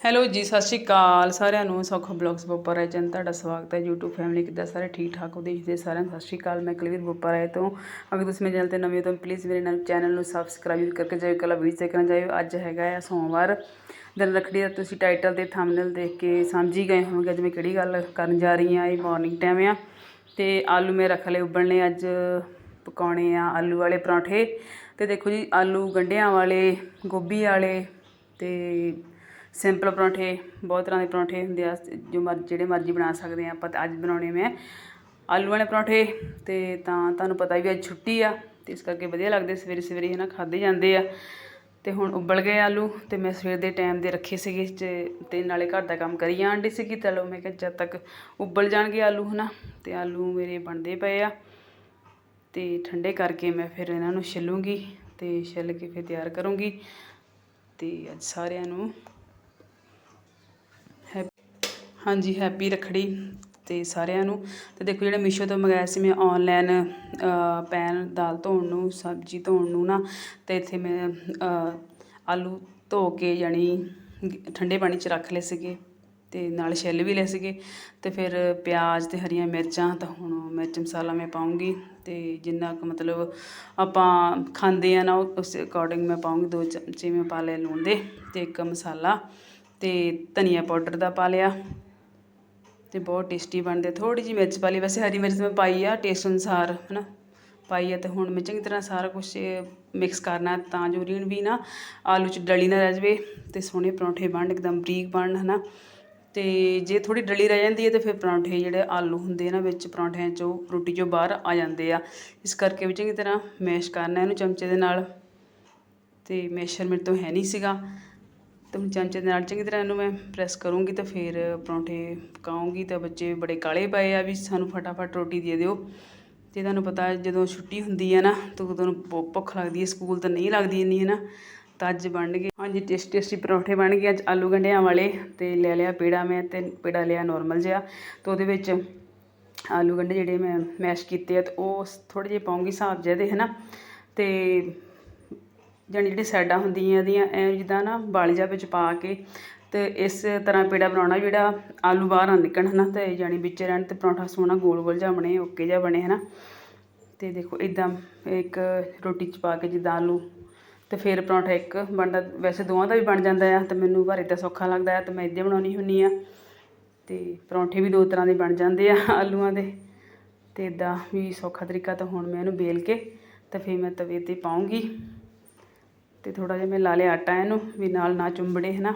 Hello ਜੀ, ਸਤਿ ਸ਼੍ਰੀ ਅਕਾਲ ਸਾਰਿਆਂ ਨੂੰ। ਸੌਖਾ ਬਲੌਗਸ ਬੋਪਾ ਰਾਏ ਚੈਨਲ, ਤੁਹਾਡਾ ਸਵਾਗਤ ਹੈ YouTube ਫੈਮਿਲੀ ਕਿੱਦਾਂ ਸਾਰੇ ਠੀਕ ਠਾਕ ਹੋ? ਦੇਖਦੇ ਸਾਰਿਆਂ ਨੂੰ ਸਤਿ ਸ਼੍ਰੀ ਅਕਾਲ। ਮੈਂ ਕੁਲਵੀਰ ਬੋਪਾ ਰਾਏ ਤੋਂ। ਅਗਰ ਤੁਸੀਂ ਮੇਰੇ ਚੈਨਲ ਤੇ ਨਵੇਂ ਹੋ ਤਾਂ ਪਲੀਜ਼ ਮੇਰੇ ਨਾਲ ਚੈਨਲ ਨੂੰ ਸਬਸਕ੍ਰਾਈਬ ਕਰਕੇ ਜਾਇਓ ਕੱਲਾ ਵੀਡੀਓ ਦੇਖਣਾ ਜਾਇਓ। ਅੱਜ ਹੈਗਾ ਹੈ ਸੋਮਵਾਰ। ਦਿਨ ਰੱਖੜੀ ਦਾ ਤੁਸੀਂ ਟਾਈਟਲ ਤੇ ਥੰਬਨੇਲ ਦੇਖ ਕੇ ਸਮਝ ਹੀ ਗਏ ਹੋਵੋਗੇ ਅੱਜ ਮੈਂ ਕਿਹੜੀ ਗੱਲ ਕਰਨ ਜਾ ਰਹੀ ਹਾਂ, ਇਹ ਮਾਰਨਿੰਗ ਟਾਈਮ ਆ। ਤੇ ਆਲੂ ਮੈਂ ਰੱਖ ਲਏ ਉਬਲਣੇ ਅੱਜ, ਪਕਾਉਣੇ ਆ ਆਲੂ ਵਾਲੇ ਪਰੌਂਠੇ। ਤੇ ਦੇਖੋ ਜੀ, ਆਲੂ ਗੰਢਿਆਂ ਵਾਲੇ, ਗੋਭੀ ਵਾਲੇ ਤੇ ਸਿੰਪਲ ਪਰੌਂਠੇ, ਬਹੁਤ ਤਰ੍ਹਾਂ ਦੇ ਪਰੌਂਠੇ ਹੁੰਦੇ ਆ, ਜੋ ਮਰ, ਜਿਹੜੇ ਮਰਜ਼ੀ ਬਣਾ ਸਕਦੇ ਆ, ਆਪਾਂ ਤਾਂ ਅੱਜ ਬਣਾਉਣੇ ਮੈਂ ਆਲੂ ਵਾਲੇ ਪਰੌਂਠੇ, ਤੇ ਤਾਂ ਤੁਹਾਨੂੰ ਪਤਾ ਵੀ ਅੱਜ ਛੁੱਟੀ ਆ, ਤੇ ਇਸ ਕਰਕੇ ਵਧੀਆ ਲੱਗਦੇ ਸਵੇਰੇ ਸਵੇਰੇ, ਹਨਾ ਖਾਦੇ ਜਾਂਦੇ ਆ। ਤੇ ਹੁਣ ਉਬਲ ਗਏ ਆਲੂ, ਤੇ ਮੈਂ ਸਵੇਰ ਦੇ ਟਾਈਮ ਦੇ ਰੱਖੇ ਸੀਗੇ, ਤੇ- ਤੇ ਨਾਲੇ ਘਰ ਦਾ ਕੰਮ ਕਰੀ ਜਾਣ ਡਈ ਸੀਗੀ ਚਲੋ ਮੈਂ ਕਿਹਾ ਜਦ ਤੱਕ ਉਬਲ ਜਾਣਗੇ ਆਲੂ, ਹਨਾ, ਤੇ ਆਲੂ ਮੇਰੇ ਬਣਦੇ ਪਏ ਆ। ਤੇ ਠੰਡੇ ਕਰਕੇ ਮੈਂ ਫਿਰ ਇਹਨਾਂ ਨੂੰ ਛਿੱਲੂੰਗੀ, ਤੇ ਛਿੱਲ ਕੇ ਫਿਰ ਤਿਆਰ ਕਰੂੰਗੀ, ਤੇ ਅੱਜ ਸਾਰਿਆਂ ਨੂੰ ਹਾਂਜੀ, ਹੈਪੀ ਰੱਖੜੀ ਅਤੇ ਸਾਰਿਆਂ ਨੂੰ। ਅਤੇ ਦੇਖੋ ਜਿਹੜਾ ਮੀਸ਼ੋ ਤੋਂ ਮੰਗਵਾਇਆ ਸੀ ਮੈਂ ਔਨਲਾਈਨ ਪੈਨ, ਦਾਲ ਧੋਣ ਨੂੰ, ਸਬਜ਼ੀ ਧੋਣ ਨੂੰ ਨਾ ਅਤੇ ਇੱਥੇ ਮੈਂ ਆਲੂ ਧੋ ਕੇ ਯਾਨੀ ਠੰਡੇ ਪਾਣੀ 'ਚ ਰੱਖ ਲਏ ਸੀਗੇ ਅਤੇ ਨਾਲ ਛਿੱਲ ਵੀ ਲਏ ਸੀਗੇ। ਅਤੇ ਫਿਰ ਪਿਆਜ਼ ਅਤੇ ਹਰੀਆਂ ਮਿਰਚਾਂ, ਤਾਂ ਹੁਣ ਮਿਰਚ ਮਸਾਲਾ ਮੈਂ ਪਾਉਂਗੀ ਅਤੇ ਜਿੰਨਾ ਕੁ ਮਤਲਬ ਆਪਾਂ ਖਾਂਦੇ ਆ ਨਾ ਉਹ- ਉਸ ਅਕੋਰਡਿੰਗ ਮੈਂ ਪਾਉਂਗੀ ਦੋ ਚਮਚੇ ਮੈਂ ਪਾ ਲਏ ਲੂਣ ਦੇ ਅਤੇ ਇੱਕ ਮਸਾਲਾ ਅਤੇ ਧਨੀਆ ਪਾਊਡਰ ਦਾ ਪਾ ਲਿਆ। ਅਤੇ ਬਹੁਤ ਟੇਸਟੀ ਬਣਦੇ। ਥੋੜ੍ਹੀ ਜਿਹੀ ਮਿਰਚ ਪਾ ਲਈ। ਵੈਸੇ ਹਰੀ ਮਿਰਚ ਮੈਂ ਪਾਈ ਆ ਟੇਸਟ ਅਨੁਸਾਰ ਹੈ ਨਾ ਪਾਈ ਆ ਅਤੇ ਹੁਣ ਮੈਂ ਚੰਗੀ ਤਰ੍ਹਾਂ ਸਾਰਾ ਕੁਛ ਮਿਕਸ ਕਰਨਾ ਤਾਂ ਜੋ ਰੀਣ ਵੀ ਨਾ ਆਲੂ ਚ ਡਲੀ ਨਾ ਰਹਿ ਜਾਵੇ ਅਤੇ ਸੋਹਣੇ ਪਰੌਂਠੇ ਬਣਨ ਇੱਕਦਮ ਬਰੀਕ ਬਣਨ ਹੈ ਨਾ ਅਤੇ ਜੇ ਥੋੜੀ ਡਲੀ ਰਹਿ ਜਾਂਦੀ ਹੈ ਤਾਂ ਫਿਰ ਪਰੌਂਠੇ ਜਿਹੜੇ ਆਲੂ ਹੁੰਦੇ ਨਾ ਵਿੱਚ ਪਰੌਂਠਿਆਂ ਚੋਂ ਰੋਟੀ ਚੋਂ ਬਾਹਰ ਆ ਜਾਂਦੇ ਆ। ਇਸ ਕਰਕੇ ਵੀ ਚੰਗੀ ਤਰ੍ਹਾਂ ਮੈਸ਼ ਕਰਨਾ ਇਹਨੂੰ ਚਮਚੇ ਦੇ ਨਾਲ। ਅਤੇ ਮੈਸ਼ਰ ਮੇਰੇ ਤੋਂ ਹੈ ਨਹੀਂ ਸੀਗਾ। ਅਤੇ ਹੁਣ ਚਮਚੇ ਦੇ ਨਾਲ ਚੰਗੀ ਤਰ੍ਹਾਂ ਇਹਨੂੰ ਮੈਂ ਪ੍ਰੈਸ ਕਰੂੰਗੀ ਤਾਂ ਫਿਰ ਪਰੌਂਠੇ ਪਕਾਉਂਗੀ ਤਾਂ ਬੱਚੇ ਬੜੇ ਕਾਲੇ ਪਏ ਆ ਵੀ ਸਾਨੂੰ ਫਟਾਫਟ ਰੋਟੀ ਦੇ ਦਿਓ। ਤੇ ਤੁਹਾਨੂੰ ਪਤਾ ਜਦੋਂ ਛੁੱਟੀ ਹੁੰਦੀ ਹੈ ਨਾ ਤਾਂ ਉਦੋਂ ਭੁ- ਭੁੱਖ ਲੱਗਦੀ ਹੈ ਸਕੂਲ ਤਾਂ ਨਹੀਂ ਲੱਗਦੀ ਇੰਨੀ ਹੈ ਨਾ ਤਾਂ ਅੱਜ ਬਣ ਗਏ, ਹਾਂਜੀ, ਟੇਸਟੀ ਟੇਸਟੀ ਪਰੌਂਠੇ ਬਣ ਗਏ ਅੱਜ ਆਲੂ ਗੰਢਿਆਂ ਵਾਲੇ ਤੇ ਲੈ ਲਿਆ ਪੇੜਾ ਮੈਂ ਤੇ ਪੇੜਾ ਲਿਆ ਨਾਰਮਲ ਜਿਹਾ ਤੇ ਉਹਦੇ ਵਿੱਚ ਆਲੂ ਗੰਢੇ ਜਿਹੜੇ ਮੈਂ ਮੈਸ਼ ਕੀਤੇ ਆ ਤੇ ਉਹ ਥੋੜੇ ਜਿਹੇ ਪਾਉਂਗੀ ਹਿਸਾਬ ਜਿਹੇ ਦੇ, ਹਨਾ? ਤੇ ਜਾਣੀ ਜਿਹੜੀ ਸਾਈਡਾਂ ਹੁੰਦੀਆਂ ਇਹਦੀਆਂ ਐ ਜਿੱਦਾਂ ਨਾ ਬਾਲੀ ਬਾਲੀਜਾ ਵਿੱਚ ਪਾ ਕੇ ਅਤੇ ਇਸ ਤਰ੍ਹਾਂ ਪੇੜਾ ਬਣਾਉਣਾ, ਜਿਹੜਾ ਆਲੂ ਬਾਹਰ ਨਾ ਨਿਕਲਣ ਹੈ ਨਾ ਅਤੇ ਜਾਣੀ ਵਿੱਚ ਰਹਿਣ ਅਤੇ ਪਰੌਂਠਾ ਸੋਹਣਾ ਗੋਲ ਗੋਲ ਜਿਹਾ ਬਣੇ, ਓਕੇ ਜਿਹਾ ਬਣੇ ਹੈ ਨਾ ਅਤੇ ਦੇਖੋ ਇਦਾਂ ਇੱਕ ਰੋਟੀ ਚ ਪਾ ਕੇ ਜਿੱਦਾਂ ਆਲੂ ਅਤੇ ਫਿਰ ਪਰੌਂਠਾ ਇੱਕ ਬਣਦਾ, ਵੈਸੇ ਦੋਵਾਂ ਦਾ ਵੀ ਬਣ ਜਾਂਦਾ ਆ ਅਤੇ ਮੈਨੂੰ ਪਰ ਦਾ ਸੌਖਾ ਲੱਗਦਾ ਆ ਅਤੇ ਮੈਂ ਇੱਦਾਂ ਬਣਾਉਣੀ ਹੁੰਨੀ ਆ। ਅਤੇ ਪਰੌਂਠੇ ਵੀ ਦੋ ਤਰ੍ਹਾਂ ਦੇ ਬਣ ਜਾਂਦੇ ਆ ਆਲੂਆਂ ਦੇ ਅਤੇ ਇਦਾਂ ਵੀ ਸੌਖਾ ਤਰੀਕਾ ਤਾਂ ਹੁਣ ਮੈਂ ਇਹਨੂੰ ਬੇਲ ਕੇ ਤੇ ਫਿਰ ਮੈਂ ਤਵੇ ਤੇ ਪਾਉਂਗੀ। ਤੇ ਥੋੜਾ ਜਿਹਾ ਮੈਂ ਲਾ ਲਿਆ ਆਟਾ ਇਹਨੂੰ, ਵੀ ਨਾਲ ਨਾ ਚੁੰਬੜੇ, ਹਨਾ?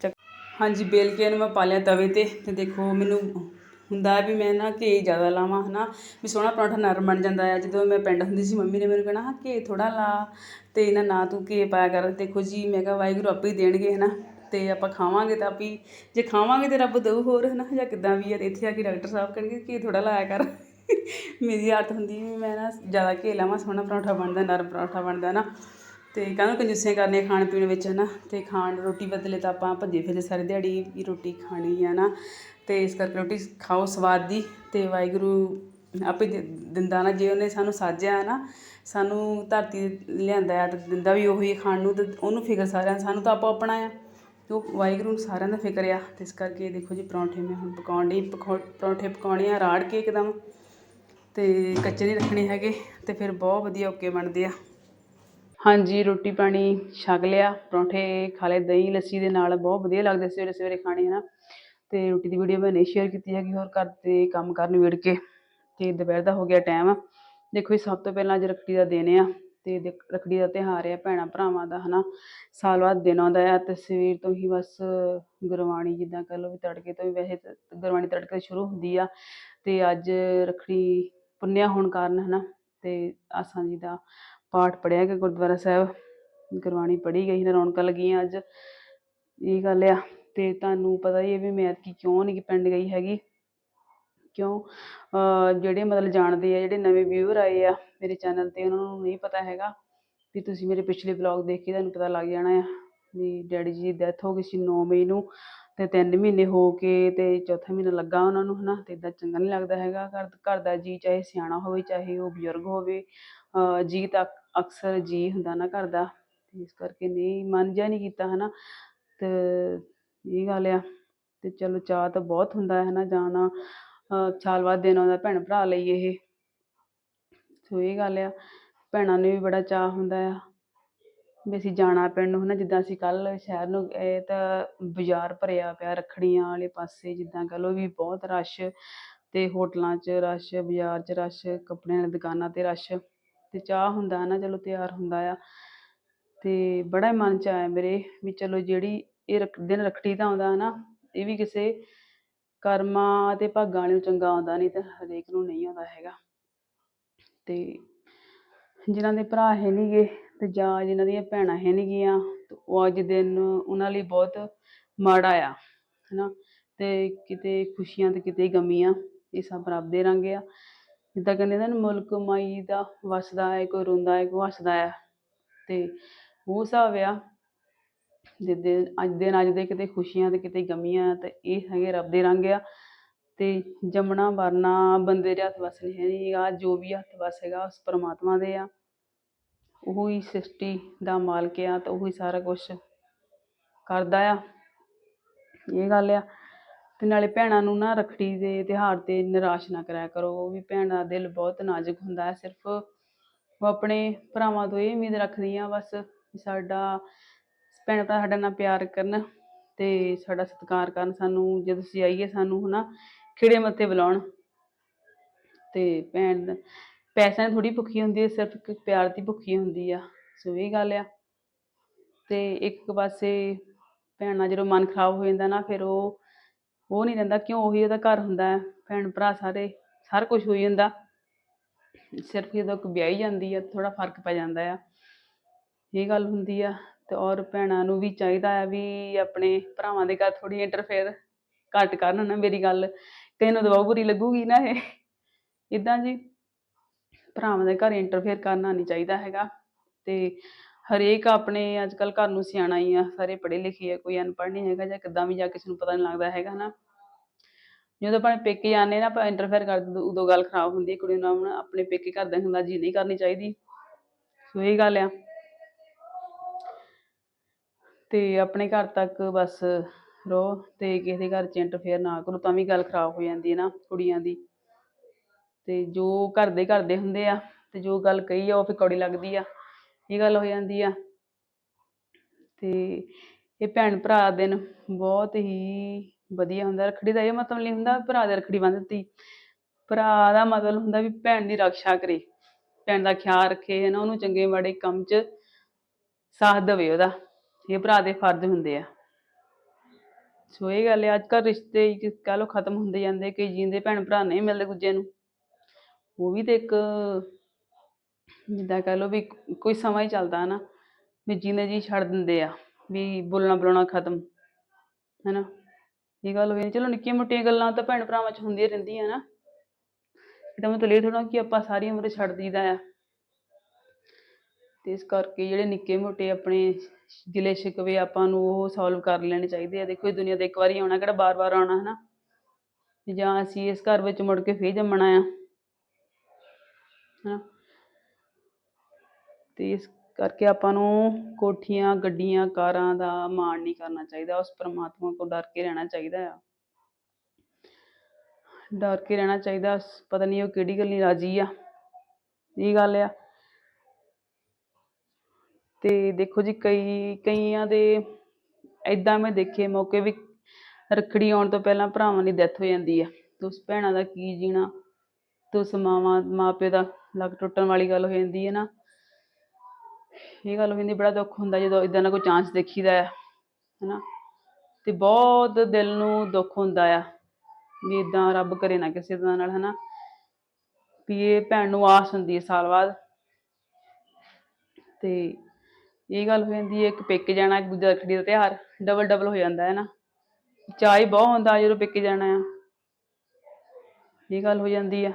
ਚੱਕ- ਹਾਂਜੀ ਬੇਲ ਕੇ ਇਹਨੂੰ ਮੈਂ ਪਾ ਲਿਆ ਤਵੇ ਤੇ ਤੇ ਦੇਖੋ ਮੈਨੂੰ ਹੁੰਦਾ ਵੀ ਮੈਂ ਨਾ ਘੇ ਜ਼ਿਆਦਾ ਲਾਵਾਂ, ਹਨਾ? ਵੀ ਸੋਹਣਾ ਪਰੌਂਠਾ ਨਰਮ ਬਣ ਜਾਂਦਾ ਆ। ਜਦੋਂ ਮੈਂ ਪਿੰਡ ਹੁੰਦੀ ਸੀ, ਮੰਮੀ ਨੇ ਮੈਨੂੰ ਕਹਿਣਾ, ਹਾਂ, ਘੀ ਥੋੜਾ ਲਾ। ਤੇ ਇਹਨਾਂ ਨਾ ਤੂੰ ਘੇ ਪਾਇਆ ਕਰ। ਦੇਖੋ ਜੀ, ਮੈਂ ਕਿਹਾ, ਵਾਹਿਗੁਰੂ, ਆਪੇ ਹੀ ਦੇਣਗੇ, ਹਨਾ? ਤੇ ਆਪਾਂ ਖਾਵਾਂਗੇ ਤਾਂ ਆਪੀ ਜੇ ਖਾਵਾਂਗੇ ਤੇ ਰੱਬ ਦਊ ਹੋਰ, ਹਨਾ? ਜਾਂ ਕਿੱਦਾਂ ਵੀ ਆ, ਤੇ ਇੱਥੇ ਆ ਕੇ ਡਾਕਟਰ ਸਾਹਿਬ ਕਹਿਣਗੇ, ਘੇ ਥੋੜਾ ਲਾਇਆ ਕਰ। ਮੇਰੀ ਆਦਤ ਹੁੰਦੀ ਵੀ ਮੈਂ ਨਾ ਜ਼ਿਆਦਾ ਘੇ ਲਾਵਾਂ, ਸੋਹਣਾ ਪਰੌਂਠਾ ਬਣਦਾ, ਨਰਮ ਪਰੌਂਠਾ ਬਣਦਾ ਨਾ ਤੇ ਕਾਹਨੂੰ ਕੰਜੂਸੀਆਂ ਕਰਨੀਆਂ ਖਾਣ ਪੀਣ ਵਿੱਚ ਹੈ ਨਾ ਤੇ ਖਾਣ ਰੋਟੀ ਬਦਲੇ ਤਾਂ ਆਪਾਂ ਭੱਜੇ ਫਿਰੇ ਸਾਰੀ ਦਿਹਾੜੀ ਵੀ ਰੋਟੀ ਖਾਣੀ ਆ ਨਾ ਤੇ ਇਸ ਕਰਕੇ ਰੋਟੀ ਖਾਓ ਸਵਾਦ ਦੀ ਤੇ ਵਾਹਿਗੁਰੂ ਆਪੇ ਦਿੰਦਾ ਨਾ ਜੇ ਉਹਨੇ ਸਾਨੂੰ ਸਾਜਿਆ ਨਾ ਸਾਨੂੰ ਧਰਤੀ ਲਿਆਂਦਾ ਆ ਤੇ ਦਿੰਦਾ ਵੀ ਉਹੀ ਆ ਖਾਣ ਨੂੰ ਤੇ ਉਹਨੂੰ ਫਿਕਰ ਸਾਰਿਆਂ ਨੂੰ, ਸਾਨੂੰ ਤਾਂ ਆਪੋ ਆਪਣਾ ਆ। ਉਹ ਵਾਹਿਗੁਰੂ ਨੂੰ ਸਾਰਿਆਂ ਦਾ ਫਿਕਰ ਆ ਤੇ ਇਸ ਕਰਕੇ ਦੇਖੋ ਜੀ ਪਰੌਂਠੇ ਮੈਂ ਹੁਣ ਪਕਾਉਣ ਡਈ ਪਕੌ ਪਰੌਂਠੇ ਪਕਾਉਣੇ ਆ ਰਾੜ ਕੇ ਇੱਕਦਮ। ਤੇ ਕੱਚੇ ਨਹੀਂ ਰੱਖਣੇ ਹੈਗੇ ਤੇ ਫਿਰ ਬਹੁਤ ਵਧੀਆ ਓਕੇ ਬਣਦੇ ਆ। ਹਾਂਜੀ, ਰੋਟੀ ਪਾਣੀ ਛਕ ਲਿਆ, ਪਰੌਂਠੇ ਖਾ ਲਏ, ਦਹੀਂ, ਲੱਸੀ ਦੇ ਨਾਲ ਬਹੁਤ ਵਧੀਆ ਲੱਗਦੇ ਸਵੇਰੇ ਸਵੇਰੇ ਖਾਣੇ ਹੈ ਨਾ ਅਤੇ ਰੋਟੀ ਦੀ ਵੀਡੀਓ ਮੈਂ ਨਹੀਂ ਸ਼ੇਅਰ ਕੀਤੀ ਹੈਗੀ, ਹੋਰ ਘਰ ਦੇ ਕੰਮ ਕਰਨ ਨਿਬੜ ਕੇ। ਅਤੇ ਦੁਪਹਿਰ ਦਾ ਹੋ ਗਿਆ ਟਾਈਮ ਦੇਖੋ ਜੀ, ਸਭ ਤੋਂ ਪਹਿਲਾਂ ਅੱਜ ਰੱਖੜੀ ਦਾ ਦਿਨ ਆ ਅਤੇ ਦੇਖ- ਰੱਖੜੀ ਦਾ ਤਿਉਹਾਰ ਆ, ਭੈਣਾਂ ਭਰਾਵਾਂ ਦਾ ਹੈ ਨਾ ਸਾਲ ਬਾਅਦ ਦਿਨ ਆਉਂਦਾ ਆ ਅਤੇ ਸਵੇਰ ਤੋਂ ਹੀ ਬਸ ਗੁਰਬਾਣੀ ਜਿੱਦਾਂ ਕਹਿ ਲਓ ਵੀ ਤੜਕੇ ਤੋਂ ਹੀ ਵੈਸੇ ਗੁਰਬਾਣੀ ਤੜਕੇ ਤੋਂ ਸ਼ੁਰੂ ਹੁੰਦੀ ਆ। ਅਤੇ ਅੱਜ ਰੱਖੜੀ ਪੁੰਨਿਆ ਹੋਣ ਕਾਰਨ ਹੈ ਨਾ ਅਤੇ ਆਸਾਂ ਜੀ ਦਾ ਪਾਠ ਪੜਿਆ ਗਿਆ ਗੁਰਦੁਆਰਾ ਸਾਹਿਬ ਗੁਰਬਾਣੀ ਪੜ੍ਹੀ ਗਈ ਨਾ, ਰੌਣਕਾਂ ਲੱਗੀਆਂ ਅੱਜ। ਇਹ ਗੱਲ ਆ। ਤੇ ਤੁਹਾਨੂੰ ਪਤਾ ਹੀ ਹੈ ਵੀ ਮੈਂ ਐਤਕੀ ਕਿਉਂ ਨਹੀਂ ਪਿੰਡ ਗਈ ਹੈਗੀ। ਕਿਉਂ? ਜਿਹੜੇ ਮਤਲਬ ਜਾਣਦੇ ਆ, ਜਿਹੜੇ ਨਵੇਂ ਵਿਊਅਰ ਆਏ ਆ ਮੇਰੇ ਚੈਨਲ ਤੇ, ਉਹਨਾਂ ਨੂੰ ਨਹੀਂ ਪਤਾ ਹੈਗਾ ਵੀ ਤੁਸੀਂ ਮੇਰੇ ਪਿਛਲੇ ਵਲੌਗ ਦੇਖ ਕੇ ਤੁਹਾਨੂੰ ਪਤਾ ਲੱਗ ਜਾਣਾ ਆ ਵੀ ਡੈਡੀ ਜੀ ਦੀ ਡੈਥ ਹੋ ਗਈ ਸੀ 9 ਮਈ ਨੂੰ ਤੇ 3 ਮਹੀਨੇ ਹੋ ਕੇ ਤੇ ਚੌਥਾ ਮਹੀਨਾ ਲੱਗਾ ਉਹਨਾਂ ਨੂੰ, ਹਨਾ? ਤੇ ਇਦਾਂ ਚੰਗਾ ਨਹੀਂ ਲੱਗਦਾ ਹੈਗਾ। ਘਰ ਘਰ ਦਾ ਜੀ ਚਾਹੇ ਸਿਆਣਾ ਹੋਵੇ, ਚਾਹੇ ਉਹ ਬਜ਼ੁਰਗ ਹੋਵੇ, ਅਹ ਜੀ ਤਾਂ ਅਕਸਰ ਜੀ ਹੁੰਦਾ ਨਾ ਘਰ ਦਾ, ਤੇ ਇਸ ਕਰਕੇ ਨਹੀਂ, ਮਨ ਜਿਹਾ ਨਹੀਂ ਕੀਤਾ ਹਨਾ। ਤੇ ਇਹ ਗੱਲ ਆ, ਤੇ ਚਲੋ ਚਾਅ ਤਾਂ ਬਹੁਤ ਹੁੰਦਾ ਹੈ ਨਾ ਜਾਣਾ। ਸਾਲ ਬਾਅਦ ਦਿਨ ਆਉਂਦਾ ਭੈਣ ਭਰਾ ਲਈ ਇਹ। ਸੋ ਇਹ ਗੱਲ ਆ, ਭੈਣਾਂ ਨੂੰ ਵੀ ਬੜਾ ਚਾਅ ਹੁੰਦਾ ਆ ਵੀ ਅਸੀਂ ਜਾਣਾ ਪਿੰਡ ਨੂੰ ਹਨਾ, ਜਿੱਦਾਂ ਅਸੀਂ ਕੱਲ ਸ਼ਹਿਰ ਨੂੰ ਗਏ ਤਾਂ ਬਾਜ਼ਾਰ ਭਰਿਆ ਪਿਆ ਰੱਖੜੀਆਂ ਵਾਲੇ ਪਾਸੇ ਜਿੱਦਾਂ ਕਹ ਲਓ ਵੀ ਬਹੁਤ ਰਸ਼, ਤੇ ਹੋਟਲਾਂ 'ਚ ਰਸ਼, ਬਾਜ਼ਾਰ 'ਚ ਰਸ਼, ਕੱਪੜਿਆਂ ਵਾਲੀ ਦੁਕਾਨਾਂ ਤੇ ਰਸ਼। ਤੇ ਚਾਅ ਹੁੰਦਾ ਨਾ, ਚਲੋ ਤਿਆਰ ਹੁੰਦਾ ਆ। ਤੇ ਬੜਾ ਹੀ ਮਨ 'ਚ ਆਇਆ ਮੇਰੇ ਵੀ ਚਲੋ ਜਿਹੜੀ ਇਹ ਦਿਨ ਰੱਖੜੀ ਦਾ ਆਉਂਦਾ ਨਾ, ਇਹ ਵੀ ਕਿਸੇ ਕਰਮਾਂ ਤੇ ਭਾਗਾਂ ਵਾਲੇ ਨੂੰ ਚੰਗਾ ਆਉਂਦਾ ਨਹੀਂ ਤਾਂ ਹਰੇਕ ਨੂੰ ਨਹੀਂ ਆਉਂਦਾ ਹੈਗਾ। ਤੇ ਜਿਨ੍ਹਾਂ ਦੇ ਭਰਾ ਹੈ ਨੀਗੇ ਤੇ ਜਾਂ ਜਿਨ੍ਹਾਂ ਦੀਆਂ ਭੈਣਾਂ ਹੈ ਨੀਗੀਆਂ ਤੇ ਉਹ ਅੱਜ ਦਿਨ ਉਹਨਾਂ ਲਈ ਬਹੁਤ ਮਾੜਾ ਆ ਹਨਾ ਤੇ ਕਿਤੇ ਖੁਸ਼ੀਆਂ ਤੇ ਕਿਤੇ ਗਮੀਆਂ, ਇਹ ਸਭ ਰੱਬ ਦੇ ਰੰਗ ਆ। ਜਿੱਦਾਂ ਕਹਿੰਦੇ ਨਾ, ਮੁਲਕ ਮਾਈ ਦਾ ਵਸਦਾ ਹੈ, ਕੋਈ ਰੋਂਦਾ ਹੈ, ਕੋਈ ਹੱਸਦਾ ਹੈ। ਤੇ ਉਹ ਹਿਸਾਬ ਆ, ਜਿੱਦੇ ਅੱਜ ਦੇ ਅੱਜ ਦੇ ਕਿਤੇ ਖੁਸ਼ੀਆਂ ਤੇ ਕਿਤੇ ਗਮੀਆਂ, ਤੇ ਇਹ ਹੈਗੇ ਰੱਬ ਦੇ ਰੰਗ ਆ। ਤੇ ਜੰਮਣਾ, ਮਰਨਾ, ਬੰਦੇ ਦੇ ਹੱਥ ਵੱਸ ਨਹੀਂ ਹੈਗਾ ਜੋ ਵੀ ਹੱਥ ਵੱਸ ਹੈਗਾ, ਉਸ ਪਰਮਾਤਮਾ ਦੇ ਆ। ਉਹ ਹੀ ਸ੍ਰਿਸ਼ਟੀ ਦਾ ਮਾਲਕ ਆ, ਤੇ ਉਹ ਹੀ ਸਾਰਾ ਕੁਝ ਕਰਦਾ ਆ। ਇਹ ਗੱਲ ਆ। ਤੇ ਨਾਲੇ ਭੈਣਾਂ ਨੂੰ ਨਾ ਰੱਖੜੀ ਦੇ ਤਿਉਹਾਰ ਤੇ ਨਿਰਾਸ਼ ਨਾ ਕਰਾਇਆ ਕਰੋ। ਉਹ ਵੀ ਭੈਣ ਦਾ ਦਿਲ ਬਹੁਤ ਨਾਜ਼ੁਕ ਹੁੰਦਾ ਹੈ। ਸਿਰਫ ਉਹ ਆਪਣੇ ਭਰਾਵਾਂ ਤੋਂ ਇਹ ਉਮੀਦ ਰੱਖਦੀ ਆ ਬਸ ਵੀ ਸਾਡਾ ਭੈਣ ਭਰਾ ਸਾਡਾ ਨਾਲ ਪਿਆਰ ਕਰਨ ਤੇ ਸਾਡਾ ਸਤਿਕਾਰ ਕਰਨ। ਸਾਨੂੰ ਜਦੋਂ ਅਸੀਂ ਆਈਏ ਸਾਨੂੰ ਹਨਾ ਖਿੜੇ ਮੱਥੇ ਬੁਲਾਉਣ ਤੇ ਭੈਣ ਪੈਸਿਆਂ ਦੀ ਥੋੜੀ ਭੁੱਖੀ ਹੁੰਦੀ ਹੈ, ਸਿਰਫ ਇੱਕ ਪਿਆਰ ਦੀ ਭੁੱਖੀ ਹੁੰਦੀ ਆ। ਸੋ ਇਹ ਗੱਲ ਆ। ਤੇ ਇੱਕ ਪਾਸੇ ਭੈਣਾਂ ਜਦੋਂ ਮਨ ਖਰਾਬ ਹੋ ਜਾਂਦਾ ਨਾ, ਫਿਰ ਉਹ ਉਹ ਨਹੀਂ ਰਹਿੰਦਾ, ਕਿਉਂ? ਉਹੀ ਉਹਦਾ ਘਰ ਹੁੰਦਾ ਹੈ, ਭੈਣ ਭਰਾ ਸਾਰੇ ਸਾਰਾ ਕੁਝ ਹੋਈ ਜਾਂਦਾ। ਸਿਰਫ ਜਦੋਂ ਇੱਕ ਵਿਆਹੀ ਜਾਂਦੀ ਆ ਥੋੜਾ ਫ਼ਰਕ ਪੈ ਜਾਂਦਾ ਆ। ਇਹ ਗੱਲ ਹੁੰਦੀ ਆ, ਤੇ ਔਰ ਭੈਣਾਂ ਨੂੰ ਵੀ ਚਾਹੀਦਾ ਆ ਵੀ ਆਪਣੇ ਭਰਾਵਾਂ ਦੇ ਘਰ ਥੋੜੀ ਇੰਟਰਫੇਅਰ ਘੱਟ ਕਰਨ ਨਾ ਮੇਰੀ ਗੱਲ। ਕਿਸੇ ਨੂੰ ਦਬਾਉ ਬੁਰੀ ਲੱਗੂਗੀ ਨਾ ਇਹ। ਇਦਾਂ ਜੀ, ਭਰਾਵਾਂ ਦੇ ਘਰ ਇੰਟਰਫੇਅਰ ਕਰਨਾ ਨਹੀਂ ਚਾਹੀਦਾ ਹੈਗਾ। ਤੇ ਹਰੇਕ ਆਪਣੇ ਅੱਜ ਕੱਲ ਘਰ ਨੂੰ ਸਿਆਣਾ ਹੀ ਆ, ਸਾਰੇ ਪੜ੍ਹੇ ਲਿਖੇ ਆ, ਕੋਈ ਅਨਪੜ੍ਹ ਨਹੀਂ ਹੈਗਾ ਜਾਂ ਕਿੱਦਾਂ ਵੀ ਜਾ ਕਿਸੇ ਨੂੰ ਪਤਾ ਨਹੀਂ ਲੱਗਦਾ ਹੈਗਾ ਨਾ ਜਦੋਂ ਆਪਾਂ ਪੇਕੇ ਜਾਂਦੇ ਨਾ, ਆਪਾਂ ਇੰਟਰਫੇਅਰ ਕਰਦੇ ਉਦੋਂ ਗੱਲ ਖਰਾਬ ਹੁੰਦੀ ਹੈ, ਕੁੜੀ ਨੂੰ ਆਪਣੇ ਪੇਕੇ ਘਰ ਦਾ ਹੁੰਦਾ, ਜੀ ਨਹੀਂ ਕਰਨੀ ਚਾਹੀਦੀ। ਸੋ ਇਹ ਗੱਲ ਆ। ਤੇ ਆਪਣੇ ਘਰ ਤੱਕ ਬਸ ਰਹੋ ਤੇ ਕਿਸੇ ਦੇ ਘਰ 'ਚ ਇੰਟਰਫੇਅਰ ਨਾ ਕਰੋ, ਤਾਂ ਵੀ ਗੱਲ ਖਰਾਬ ਹੋ ਜਾਂਦੀ ਹੈ ਨਾ ਕੁੜੀਆਂ ਦੀ। ਤੇ ਜੋ ਘਰ ਦੇ ਘਰ ਹੁੰਦੇ ਆ, ਤੇ ਜੋ ਗੱਲ ਕਹੀ ਆ, ਉਹ ਫਿਰ ਕੌੜੀ ਲੱਗਦੀ ਆ। ਇਹ ਗੱਲ ਹੋ ਜਾਂਦੀ ਆ। ਤੇ ਇਹ ਭੈਣ ਭਰਾ ਦਿਨ ਬਹੁਤ ਹੀ ਵਧੀਆ ਹੁੰਦਾ, ਰੱਖੜੀ ਦਾ ਇਹ ਮਤਲਬ ਨਹੀਂ ਹੁੰਦਾ ਭਰਾ ਦੇ ਰੱਖੜੀ ਬੰਨ੍ਹ ਦਿੱਤੀ। ਭਰਾ ਦਾ ਮਤਲਬ ਹੁੰਦਾ ਵੀ ਭੈਣ ਦੀ ਰੱਖਿਆ ਕਰੇ, ਭੈਣ ਦਾ ਖਿਆਲ ਰੱਖੇ, ਹੈ ਨਾ, ਉਹਨੂੰ ਚੰਗੇ ਮਾੜੇ ਕੰਮ 'ਚ ਸਾਥ ਦੇਵੇ ਉਹਦਾ, ਇਹ ਭਰਾ ਦੇ ਫਰਜ਼ ਹੁੰਦੇ ਆ। ਸੋ ਇਹ ਗੱਲ ਹੈ ਅੱਜ ਕੱਲ੍ਹ ਰਿਸ਼ਤੇ ਹੀ ਕਹਿ ਲਓ ਖਤਮ ਹੁੰਦੇ ਜਾਂਦੇ ਕਿ ਜੀਂਦੇ ਭੈਣ ਭਰਾ ਨਹੀਂ ਮਿਲਦੇ ਦੂਜੇ ਨੂੰ। ਉਹ ਵੀ ਤੇ ਇੱਕ ਜਿੱਦਾਂ ਕਹਿ ਲਓ ਵੀ ਕੋਈ ਸਮਾਂ ਹੀ ਚੱਲਦਾ ਨਾ ਵੀ ਜਿੰਨੇ ਜੀ ਛੱਡ ਦਿੰਦੇ ਆ, ਵੀ ਬੋਲਣਾ ਬੁਲਾਉਣਾ ਖਤਮ, ਹੈਨਾ। ਇਹ ਗੱਲ ਹੋਈ ਚਲੋ ਨਿੱਕੀਆਂ ਮੋਟੀਆਂ ਗੱਲਾਂ ਤਾਂ ਭੈਣ ਭਰਾਵਾਂ 'ਚ ਹੁੰਦੀਆਂ ਰਹਿੰਦੀਆਂ ਨਾ ਇਹਦਾ ਮਤਲਬ ਇਹ ਥੋੜ੍ਹਾ ਕਿ ਆਪਾਂ ਸਾਰੀ ਉਮਰ ਛੱਡ ਦਈਦਾ ਆ। ਤੇ ਇਸ ਕਰਕੇ ਜਿਹੜੇ ਨਿੱਕੇ ਮੋਟੇ ਆਪਣੇ ਗਿਲੇ ਸ਼ਿਕਵੇ ਆਪਾਂ ਨੂੰ ਉਹ ਸੋਲਵ ਕਰ ਲੈਣੇ ਚਾਹੀਦੇ ਆ। ਦੇਖੋ ਇਹ ਦੁਨੀਆ ਤੇ ਇੱਕ ਵਾਰੀ ਆਉਣਾ, ਕਿਹੜਾ ਬਾਰ-ਬਾਰ ਆਉਣਾ ਹਨਾ। ਜਾਂ ਅਸੀਂ ਇਸ ਘਰ ਵਿੱਚ ਮੁੜ ਕੇ ਫੇਰ ਜੰਮਣਾ ਆ। ਹਨਾ। ਤੇ ਇਸ ਕਰਕੇ ਆਪਾਂ ਨੂੰ ਕੋਠੀਆਂ, ਗੱਡੀਆਂ, ਕਾਰਾਂ ਦਾ ਮਾਣ ਨਹੀਂ ਕਰਨਾ ਚਾਹੀਦਾ, ਉਸ ਪਰਮਾਤਮਾ ਕੋਲ ਡਰ ਕੇ ਰਹਿਣਾ ਚਾਹੀਦਾ ਆ। ਡਰ ਕੇ ਰਹਿਣਾ ਚਾਹੀਦਾ, ਪਤਾ ਨਹੀਂ ਉਹ ਕਿਹੜੀ ਗੱਲੀ ਰਾਜੀ ਆ, ਇਹ ਗੱਲ ਆ। ਤੇ ਦੇਖੋ ਜੀ, ਕਈ, ਕਈਆਂ ਦੇ ਐਦਾਂ ਮੈਂ ਦੇਖੇ ਮੌਕੇ ਵੀ ਰੱਖੜੀ ਆਉਣ ਤੋਂ ਪਹਿਲਾਂ ਭਰਾਵਾਂ ਦੀ ਡੈਥ ਹੋ ਜਾਂਦੀ ਆ। ਤੇ ਉਸ ਭੈਣਾਂ ਦਾ ਕੀ ਜੀਣਾ, ਤੇ ਉਸ ਮਾਵਾਂ ਮਾਪੇ ਦਾ ਲੱਕ ਟੁੱਟਣ ਵਾਲੀ ਗੱਲ ਹੋ ਜਾਂਦੀ ਹੈ ਨਾ। ਇਹ ਗੱਲ ਹੋ ਜਾਂਦੀ ਬੜਾ ਦੁੱਖ ਹੁੰਦਾ ਜਦੋਂ ਇਦਾਂ ਦਾ ਕੋਈ ਚਾਂਸ ਦੇਖੀਦਾ ਆ ਹਨਾ? ਤੇ ਬਹੁਤ ਦਿਲ ਨੂੰ ਦੁੱਖ ਹੁੰਦਾ ਆ ਵੀ ਇਦਾਂ ਰੱਬ ਕਰੇ ਨਾ ਕਿਸੇ ਦਾ ਨਾਲ, ਹਨਾ? ਵੀ ਇਹ ਭੈਣ ਨੂੰ ਆਸ ਹੁੰਦੀ ਹੈ ਸਾਲ ਬਾਅਦ। ਤੇ ਇਹ ਗੱਲ ਹੋ ਜਾਂਦੀ ਹੈ, ਇੱਕ ਪੇਕੇ ਜਾਣਾ, ਇੱਕ ਦੂਜਾ ਰੱਖੜੀ ਦਾ ਤਿਉਹਾਰ ਡਬਲ ਡਬਲ ਹੋ ਜਾਂਦਾ ਹੈ ਨਾ ਚਾਅ ਹੀ ਬਹੁਤ ਹੁੰਦਾ ਜਦੋਂ ਪੇਕੇ ਜਾਣਾ ਆ। ਇਹ ਗੱਲ ਹੋ ਜਾਂਦੀ ਆ।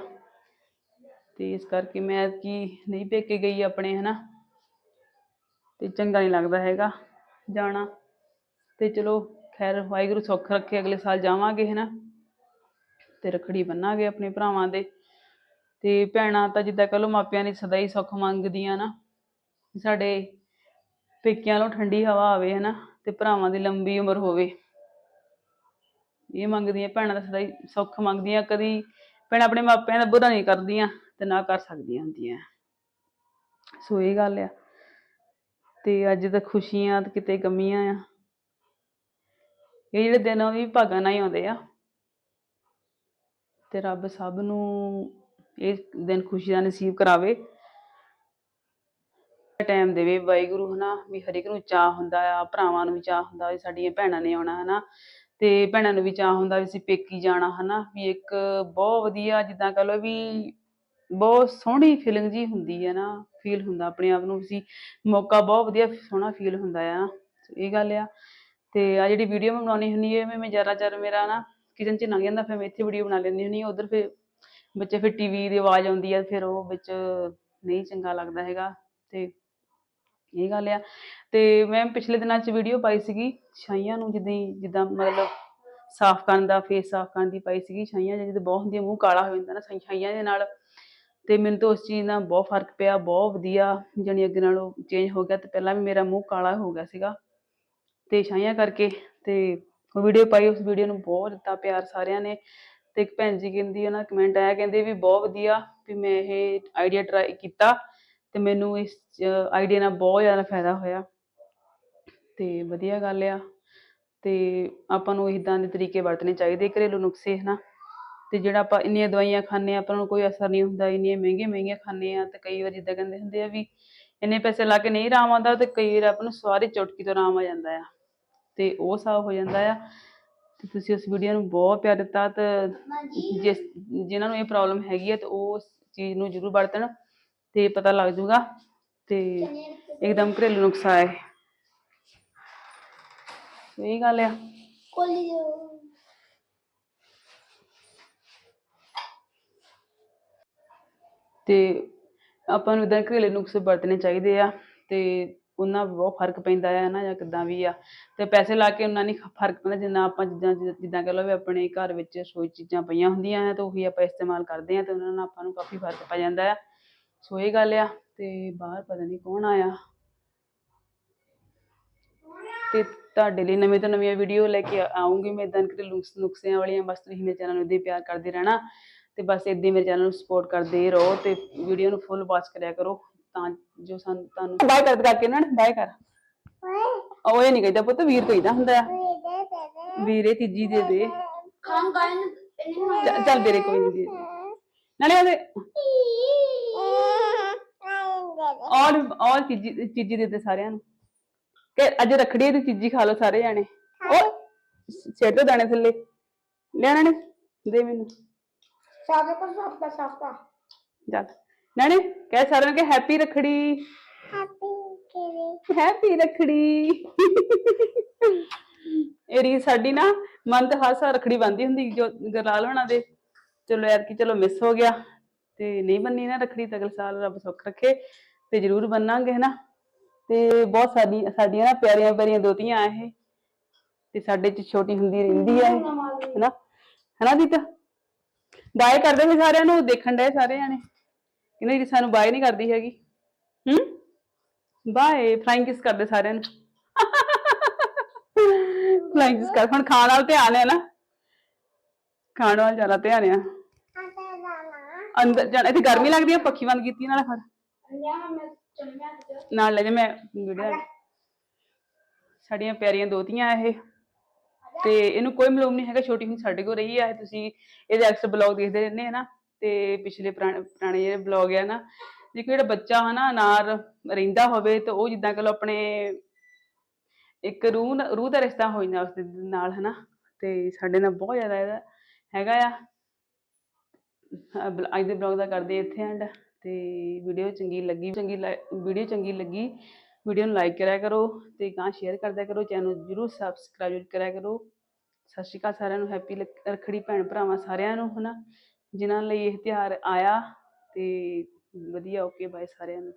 ਤੇ ਇਸ ਕਰਕੇ ਮੈਂ ਕੀ ਨਹੀਂ ਪੇਕੇ ਗਈ ਆਪਣੇ, ਹਨਾ? ਤੇ ਚੰਗਾ ਨਹੀਂ ਲੱਗਦਾ ਹੈਗਾ ਜਾਣਾ। ਤੇ ਚਲੋ ਖੈਰ, ਵਾਹਿਗੁਰੂ ਸੁੱਖ ਰੱਖੇ, ਅਗਲੇ ਸਾਲ ਜਾਵਾਂਗੇ, ਹਨਾ। ਤੇ ਰੱਖੜੀ ਬੰਨਾਂਗੇ ਆਪਣੇ ਭਰਾਵਾਂ ਦੇ। ਤੇ ਭੈਣਾਂ ਤਾਂ ਜਿੱਦਾਂ ਕਹ ਲਓ ਮਾਪਿਆਂ ਦੀ ਸਦਾ ਹੀ ਸੁੱਖ ਮੰਗਦੀਆਂ ਨਾ। ਸਾਡੇ ਪੇਕਿਆਂ ਨੂੰ ਠੰਡੀ ਹਵਾ ਆਵੇ, ਹਨਾ, ਤੇ ਭਰਾਵਾਂ ਦੀ ਲੰਬੀ ਉਮਰ ਹੋਵੇ। ਇਹ ਮੰਗਦੀਆਂ, ਭੈਣਾਂ ਦਾ ਸਦਾ ਹੀ ਸੁੱਖ ਮੰਗਦੀਆਂ। ਕਦੀ ਭੈਣਾਂ ਆਪਣੇ ਮਾਪਿਆਂ ਦਾ ਬੁਰਾ ਨਹੀਂ ਕਰਦੀਆਂ ਤੇ ਨਾ ਕਰ ਸਕਦੀਆਂ ਹੁੰਦੀਆਂ। ਸੋ ਇਹ ਗੱਲ ਆ। ਤੇ ਅੱਜ ਤਾਂ ਖੁਸ਼ੀਆਂ ਤੇ ਕਿਤੇ ਗਮੀਆਂ ਆ। ਇਹ ਜਿਹੜੇ ਦਿਨ ਉਹ ਵੀ ਭਾਗਾਂ ਨਾਲ ਹੀ ਆਉਂਦੇ ਆ। ਤੇ ਰੱਬ ਸਭ ਨੂੰ ਇਹ ਦਿਨ ਖੁਸ਼ੀ ਦਾ ਨਸੀਬ ਕਰਾਵੇ। ਟਾਈਮ ਦੇਵੇ ਵਾਹਿਗੁਰੂ, ਹਨਾ, ਵੀ ਹਰੇਕ ਨੂੰ ਚਾਹ ਹੁੰਦਾ ਆ, ਭਰਾਵਾਂ ਨੂੰ ਵੀ ਚਾਹ ਹੁੰਦਾ ਵੀ ਸਾਡੀਆਂ ਭੈਣਾਂ ਨੇ ਆਉਣਾ, ਹਨਾ। ਤੇ ਭੈਣਾਂ ਨੂੰ ਵੀ ਚਾਹ ਹੁੰਦਾ ਵੀ ਅਸੀਂ ਪੇਕੀ ਜਾਣਾ, ਹਨਾ। ਵੀ ਇੱਕ ਬਹੁਤ ਵਧੀਆ ਜਿੱਦਾਂ ਕਹ ਲੋ ਵੀ ਬਹੁਤ ਸੋਹਣੀ ਫੀਲਿੰਗ ਜੀ ਹੁੰਦੀ ਹੈ ਨਾ ਫੀਲ ਹੁੰਦਾ ਆਪਣੇ ਆਪ ਨੂੰ ਅਸੀਂ ਮੌਕਾ ਬਹੁਤ ਵਧੀਆ ਸੋਹਣਾ ਫੀਲ ਹੁੰਦਾ ਆ ਇਹ ਗੱਲ ਆ। ਤੇ ਆ ਜਿਹੜੀ ਵੀਡੀਓ ਮੈਂ ਬਣਾਉਣੀ ਹੁੰਦੀ ਹੈ ਮੈਂ ਮੈਂ ਜ਼ਿਆਦਾਤਰ ਮੇਰਾ ਨਾ ਕਿਚਨ 'ਚ ਲੰਘ ਜਾਂਦਾ, ਫਿਰ ਮੈਂ ਇੱਥੇ ਵੀਡੀਓ ਬਣਾ ਲੈਂਦੀ ਹੁੰਦੀ ਹਾਂ ਉਧਰ ਫਿਰ ਬੱਚੇ ਫਿਰ ਟੀਵੀ ਦੀ ਆਵਾਜ਼ ਆਉਂਦੀ ਆ, ਫਿਰ ਉਹ ਵਿੱਚ ਨਹੀਂ ਚੰਗਾ ਲੱਗਦਾ ਹੈਗਾ, ਤੇ ਇਹ ਗੱਲ ਆ। ਤੇ ਮੈਂ ਪਿਛਲੇ ਦਿਨਾਂ 'ਚ ਵੀਡੀਓ ਪਾਈ ਸੀਗੀ, ਛਾਈਆਂ ਨੂੰ ਜਿੱਦਾਂ ਜਿੱਦਾਂ ਮਤਲਬ ਸਾਫ਼ ਕਰਨ ਦਾ ਫੇਸ ਸਾਫ਼ ਕਰਨ ਦੀ ਪਾਈ ਸੀਗੀ, ਛਾਈਆਂ ਜਿਹਦੇ ਬਹੁਤ ਹੁੰਦੀਆਂ, ਮੂੰਹ ਕਾਲਾ ਹੋ ਜਾਂਦਾ ਨਾ, ਛਾਈਆਂ ਦੇ ਨਾਲ ਤੇ ਮੈਨੂੰ ਤਾਂ ਉਸ ਚੀਜ਼ ਨਾਲ ਬਹੁਤ ਫ਼ਰਕ ਪਿਆ, ਬਹੁਤ ਵਧੀਆ ਜਾਣੀ ਅੱਗੇ ਨਾਲੋਂ ਚੇਂਜ ਹੋ ਗਿਆ ਤੇ ਪਹਿਲਾਂ ਵੀ ਮੇਰਾ ਮੂੰਹ ਕਾਲਾ ਹੋ ਗਿਆ ਸੀਗਾ ਤੇ ਛਾਈਆਂ ਕਰਕੇ ਤੇ ਉਹ ਵੀਡੀਓ ਪਾਈ, ਉਸ ਵੀਡੀਓ ਨੂੰ ਬਹੁਤ ਦਿੱਤਾ ਪਿਆਰ ਸਾਰਿਆਂ ਨੇ ਤੇ ਇੱਕ ਭੈਣ ਜੀ ਕਹਿੰਦੀ ਉਹਨਾਂ ਕਮੈਂਟ ਆਇਆ ਕਹਿੰਦੇ ਵੀ ਬਹੁਤ ਵਧੀਆ ਵੀ ਮੈਂ ਇਹ ਆਈਡੀਆ ਟਰਾਈ ਕੀਤਾ ਤੇ ਮੈਨੂੰ ਇਸ ਆਈਡੀਆ ਨਾਲ ਬਹੁਤ ਜ਼ਿਆਦਾ ਫਾਇਦਾ ਹੋਇਆ ਤੇ ਵਧੀਆ ਗੱਲ ਆ ਤੇ ਆਪਾਂ ਨੂੰ ਇਦਾਂ ਦੇ ਤਰੀਕੇ ਵਰਤਣੇ ਚਾਹੀਦੇ ਘਰੇਲੂ ਨੁਸਖੇ ਹਨਾ। ਤੇ ਜਿਹੜਾ ਆਪਾਂ ਇੰਨੀਆਂ ਦਵਾਈਆਂ ਖਾਂਦੇ ਆ ਆਪਾਂ ਨੂੰ ਕੋਈ ਅਸਰ ਨਹੀਂ ਹੁੰਦਾ, ਇੰਨੀਆਂ ਮਹਿੰਗੀਆਂ ਮਹਿੰਗੀਆਂ ਖਾਂਦੇ ਆ ਤੇ ਕਈ ਵਾਰ ਜਿੱਦਾਂ ਕਹਿੰਦੇ ਹੁੰਦੇ ਆ ਵੀ ਇੰਨੇ ਪੈਸੇ ਲਾ ਕੇ ਨਹੀਂ ਆਰਾਮ ਆਉਂਦਾ ਤੇ ਕਈ ਵਾਰ ਆਪਾਂ ਨੂੰ ਸਵਾਰੀ ਚੁਟਕੀ ਤੋਂ ਆਰਾਮ ਆ ਜਾਂਦਾ ਆ। ਤੇ ਉਹ ਸਭ ਹੋ ਜਾਂਦਾ ਆ। ਤੇ ਤੁਸੀਂ ਉਸ ਵੀਡੀਓ ਨੂੰ ਬਹੁਤ ਪਿਆਰ ਦਿੱਤਾ ਤੇ ਜਿਸ ਜਿਨ੍ਹਾਂ ਨੂੰ ਇਹ ਪ੍ਰੋਬਲਮ ਹੈਗੀ ਆ ਤੇ ਉਹ ਚੀਜ਼ ਨੂੰ ਜ਼ਰੂਰ ਵਰਤਣ ਤੇ ਪਤਾ ਲੱਗ ਜਾਊਗਾ ਤੇ ਇੱਕਦਮ ਘਰੇਲੂ ਨੁਸਖਾ ਹੈ। ਸਹੀ ਗੱਲ ਆ। ਕੋਲੀ ਤੇ ਆਪਾਂ ਨੂੰ ਇੱਦਾਂ ਘਰੇਲੂ ਨੁਸਖੇ ਵਰਤਣੇ ਚਾਹੀਦੇ ਆ ਤੇ ਉਹਨਾਂ ਬਹੁਤ ਫ਼ਰਕ ਪੈਂਦਾ ਆ ਨਾ ਜਾਂ ਕਿੱਦਾਂ ਵੀ ਆ। ਤੇ ਪੈਸੇ ਲਾ ਕੇ ਉਹਨਾਂ ਨਹੀਂ ਫ਼ਰਕ ਪੈਂਦਾ ਜਿੰਨਾ ਆਪਾਂ ਜਿੱਦਾਂ ਜਿੱਦਾਂ ਕਹ ਲਓ ਵੀ ਆਪਣੇ ਘਰ ਵਿੱਚ ਰਸੋਈ ਚੀਜ਼ਾਂ ਪਈਆਂ ਹੁੰਦੀਆਂ ਆ ਤੇ ਉਹੀ ਆਪਾਂ ਇਸਤੇਮਾਲ ਕਰਦੇ ਹਾਂ ਤੇ ਉਹਨਾਂ ਨਾਲ ਆਪਾਂ ਨੂੰ ਕਾਫੀ ਫ਼ਰਕ ਪੈ ਜਾਂਦਾ ਆ। ਸੋ ਇਹ ਗੱਲ ਆ ਤੇ ਬਾਹਰ ਪਤਾ ਨਹੀਂ ਕੌਣ ਆਇਆ। ਤੇ ਤੁਹਾਡੇ ਲਈ ਨਵੇਂ ਤੋਂ ਨਵੀਆਂ ਵੀਡੀਓ ਲੈ ਕੇ ਆਉਂਗੀ ਮੈਂ ਇਦਾਂ ਘਰੇਲੂ ਨੁਸਖਿਆਂ ਵਾਲੀਆਂ ਬਸ ਤੁਸੀਂ ਮੇਰੇ ਚੈਨਲ ਨੂੰ ਇਦਾਂ ਹੀ ਪਿਆਰ ਕਰਦੇ ਰਹਿਣਾ। ਤੇ ਬਸ ਇਦਾਂ ਹੀ ਮੇਰੇ ਚੈਨਲ ਨੂੰ ਸਪੋਰਟ ਕਰਦੇ ਰਹੋ ਤੇ ਵੀਡੀਓ ਨੂੰ ਫੁੱਲ ਵਾਚ ਕਰਿਆ ਕਰੋ ਤਾਂ ਜੋ ਸਾਨੂੰ ਤੁਹਾਨੂੰ ਬਾਏ ਕਰ ਕਰਕੇ ਨਾ ਬਾਏ ਕਰ। ਉਹ ਇਹ ਨਹੀਂ ਕਹਿੰਦਾ ਪੁੱਤ ਵੀਰ ਕਹੀਦਾ ਹੁੰਦਾ ਆ। ਵੀਰੇ ਤੀਜੀ ਦੇ ਦੇ। ਗਾਇਨ ਚੱਲ ਵੀਰੇ ਕੋਈ ਨਹੀਂ ਦੇ ਦੇ। ਨਾਲੇ ਉਹਦੇ ਔਰ ਔਰ ਚੀਜੀ ਚੀਜੀ ਦੇ ਦੇ ਸਾਰਿਆਂ ਨੂੰ। ਕਿ ਅੱਜ ਰੱਖੜੀ ਤੇ ਚੀਜੀ ਖਾ ਲਓ ਸਾਰੇ ਜਾਣੇ। ਉਹ ਛੇਟੋ ਦਾਣੇ ਥੱਲੇ। ਲੈਣਾ ਨੇ? ਦੇ ਮੈਨੂੰ। ਸਾਫਾ ਕਰ ਸਾਫਾ ਸਾਫਾ ਚੱਲ। ਨਾਣੇ ਕਹਿ ਸਾਰਿਆਂ ਨੂੰ ਕਿ ਹੈਪੀ ਰੱਖੜੀ। ਹੈਪੀ ਕਿਵੇਂ ਹੈਪੀ ਰੱਖੜੀ। ਇਹ ਰੀ ਸਾਡੀ ਨਾ ਮਨ ਤੇ ਹਰ ਸਾਲ ਰੱਖੜੀ ਬੰਦੀ ਹੁੰਦੀ ਜੋ ਗਰਲਾਲ ਹੋਣਾ ਦੇ। ਚਲੋ ਯਾਰ ਕਿ ਚਲੋ ਮਿਸ ਹੋ ਗਿਆ। ਤੇ ਨਹੀਂ ਬੰਨੀ ਨਾ ਰੱਖੜੀ ਤਾਂ ਅਗਲੇ ਸਾਲ ਰੱਬ ਸੁੱਖ ਰੱਖੇ। ਤੇ ਜ਼ਰੂਰ ਬੰਨਾਂਗੇ ਹਨਾ। ਤੇ ਬਹੁਤ ਸਾਡੀ ਸਾਡੀਆਂ ਨਾ ਪਿਆਰੀਆਂ ਪਿਆਰੀਆਂ ਦੋਤੀਆਂ ਆ ਇਹ। ਤੇ ਸਾਡੇ ਚ ਛੋਟੀ ਹੁੰਦੀ ਰਹਿੰਦੀ ਹਨਾ। ਹਨਾ ਦੀਤਾ ਬਾਏ ਕਰਦੇ ਸੀ ਸਾਰਿਆਂ ਨੂੰ ਦੇਖਣ ਡਏ ਸਾਰੇ ਜਾਣੇ। ਕਹਿੰਦੇ ਜੀ ਸਾਨੂੰ ਬਾਏ ਨਹੀਂ ਕਰਦੀ ਹੈਗੀ। ਹੂੰ? ਬਾਏ ਫਲਾਈਂਗ ਕਿਸ ਕਰਦੇ ਸਾਰਿਆਂ ਨੂੰ। ਫਲਾਈਂਗ ਕਿਸ ਕਰ, ਹੁਣ ਖਾਣ ਵਾਲ ਧਿਆਨ ਹੈ ਨਾ। ਖਾਣ ਵਾਲ ਜ਼ਿਆਦਾ ਧਿਆਨ ਆ। ਅੰਦਰ ਜਾਣਾ, ਇੱਥੇ ਗਰਮੀ ਲੱਗਦੀ ਹੈ ਪੱਖੀ ਬੰਦ ਕੀਤੀ ਨਾਲ ਫੜ। ਨਾਲ ਲੈ ਜਾ, ਮੈਂ ਵੀਡੀਓ ਸਾਡੀਆਂ ਪਿਆਰੀਆਂ ਦੋਤੀਆਂ ਇਹ। ਤੇ ਇਹਨੂੰ ਕੋਈ ਮਲੂਮ ਨਹੀਂ ਹੈਗਾ, ਛੋਟੀ ਹੁੰਦੀ ਸਾਡੇ ਕੋਲ ਰਹੀ ਆ, ਇਹ ਤੁਸੀਂ ਇਹਦੇ ਐਕਸਟਰਾ ਬਲੌਗ ਦੇਖਦੇ ਰਹਿੰਦੇ ਆ ਨਾ, ਤੇ ਪਿਛਲੇ ਪੁਰਾਣੇ ਜਿਹੜੇ ਬਲੌਗ ਆ ਨਾ, ਜੇ ਜਿਹੜਾ ਬੱਚਾ ਹਨਾ, ਅਨਾਰ ਰਹਿੰਦਾ ਹੋਵੇ, ਤਾਂ ਉਹ ਜਿੱਦਾਂ ਕਿ ਲੋ ਆਪਣੇ ਇੱਕ ਰੂਹ ਰੂਹ ਦਾ ਰਿਸ਼ਤਾ ਹੋ ਜਾਂਦਾ ਉਸ ਦੇ ਨਾਲ ਹਨਾ, ਤੇ ਸਾਡੇ ਨਾਲ ਬਹੁਤ ਜ਼ਿਆਦਾ ਇਹਦਾ ਹੈਗਾ ਆ। ਅੱਜ ਦੇ ਬਲੌਗ ਦਾ ਕਰਦੇ ਇੱਥੇ ਐਂਡ ਤੇ ਵੀਡੀਓ ਚੰਗੀ ਲੱਗੀ, ਚੰਗੀ ਵੀਡੀਓ ਚੰਗੀ ਲੱਗੀ ਵੀਡੀਓ ਨੂੰ ਲਾਈਕ ਕਰਿਆ ਕਰੋ ਤੇ ਗਾਂ ਸ਼ੇਅਰ ਕਰਦਿਆ ਕਰੋ ਚੈਨਲ ਨੂੰ ਜਰੂਰ ਸਬਸਕ੍ਰਾਈਬ ਕਰਿਆ ਕਰੋ। ਸਤਿ ਸ਼੍ਰੀ ਅਕਾਲ ਸਾਰਿਆਂ ਨੂੰ ਹੈਪੀ ਰੱਖੜੀ ਭੈਣ ਭਰਾਵਾਂ ਸਾਰਿਆਂ ਨੂੰ, ਹਨਾ? ਜਿਨ੍ਹਾਂ ਲਈ ਇਹ ਤਿਉਹਾਰ ਆਇਆ ਤੇ ਵਧੀਆ ਓਕੇ ਬਾਏ ਸਾਰਿਆਂ ਨੂੰ।